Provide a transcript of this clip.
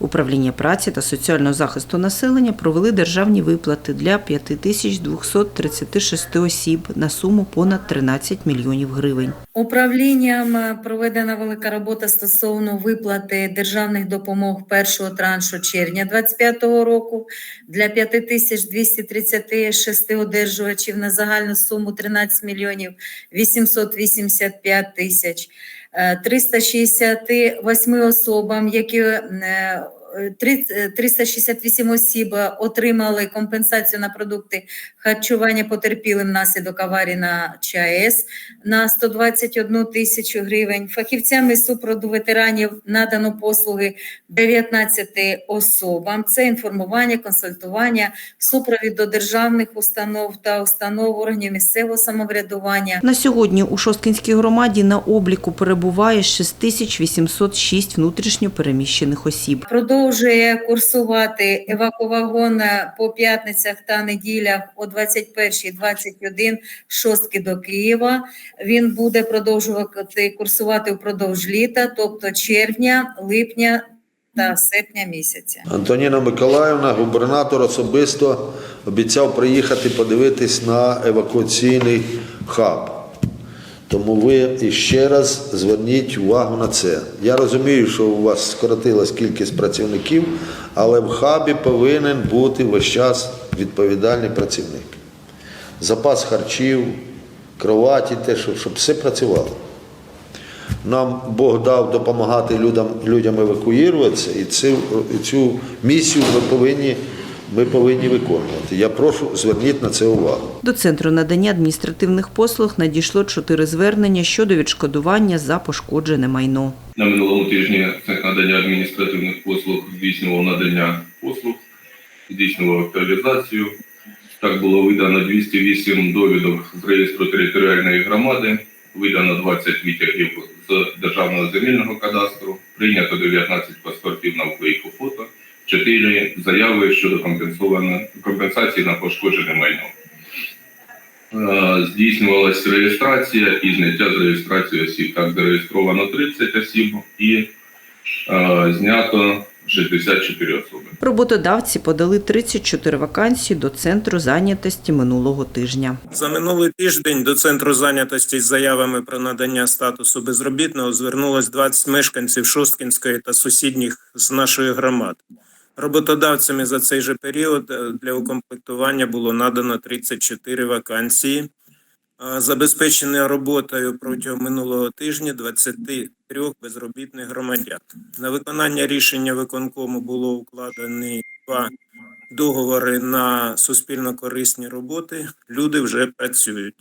Управління праці та соціального захисту населення провели державні виплати для 5236 осіб на суму понад 13 мільйонів гривень. Управлінням проведена велика робота стосовно виплати державних допомог першого траншу червня 2025 року для 5236 одержувачів на загальну суму 13 мільйонів 885 тисяч. Е, 368 особам, які е, е, 368 осіб отримали компенсацію на продукти харчування потерпілим внаслідок аварії на ЧАЕС на 121 тисячу гривень. Фахівцями супроводу ветеранів надано послуги 19 особам. Це інформування, консультування, супровід до державних установ та установ органів місцевого самоврядування. На сьогодні у Шосткинській громаді на обліку перебуває 6806 внутрішньо переміщених осіб. Продовжує курсувати евакувагон по п'ятницях та неділях о 21.21 шостки до Києва. Він буде продовжувати курсувати впродовж літа, тобто червня, липня та серпня місяця. Антоніна Миколаївна, губернатор особисто обіцяв приїхати подивитись на евакуаційний хаб. Тому ви іще раз зверніть увагу на це. Я розумію, що у вас скоротилась кількість працівників, але в хабі повинен бути весь час відповідальний працівник. Запас харчів, кроваті, те, щоб, все працювало. Нам Бог дав допомагати людям, людям евакуюватися, і цю, і цю місію ми повинні, ми повинні виконувати. Я прошу, зверніть на це увагу. До центру надання адміністративних послуг надійшло чотири звернення щодо відшкодування за пошкоджене майно. На минулому тижні Центр надання адміністративних послуг здійснював надання послуг, здійснював актуалізацію. Так було видано 208 довідок з реєстру територіальної громади, видано 20 витягів з державного земельного кадастру, прийнято 19 паспортів на вклейку фото, 4 заяви щодо компенсації на пошкоджене майно. Е, Здійснювалась реєстрація і зняття з реєстрації осіб. Так зареєстровано 30 осіб і е, знято 64 особи. Роботодавці подали 34 вакансії до центру зайнятості минулого тижня. За минулий тиждень до центру зайнятості з заявами про надання статусу безробітного звернулось 20 мешканців Шосткінської та сусідніх з нашої громад. Роботодавцями за цей же період е, для укомплектування було надано 34 вакансії. Е, Забезпечені роботою протягом минулого тижня 23 безробітних громадян. На виконання рішення виконкому було укладені два договори на суспільно корисні роботи. Люди вже працюють.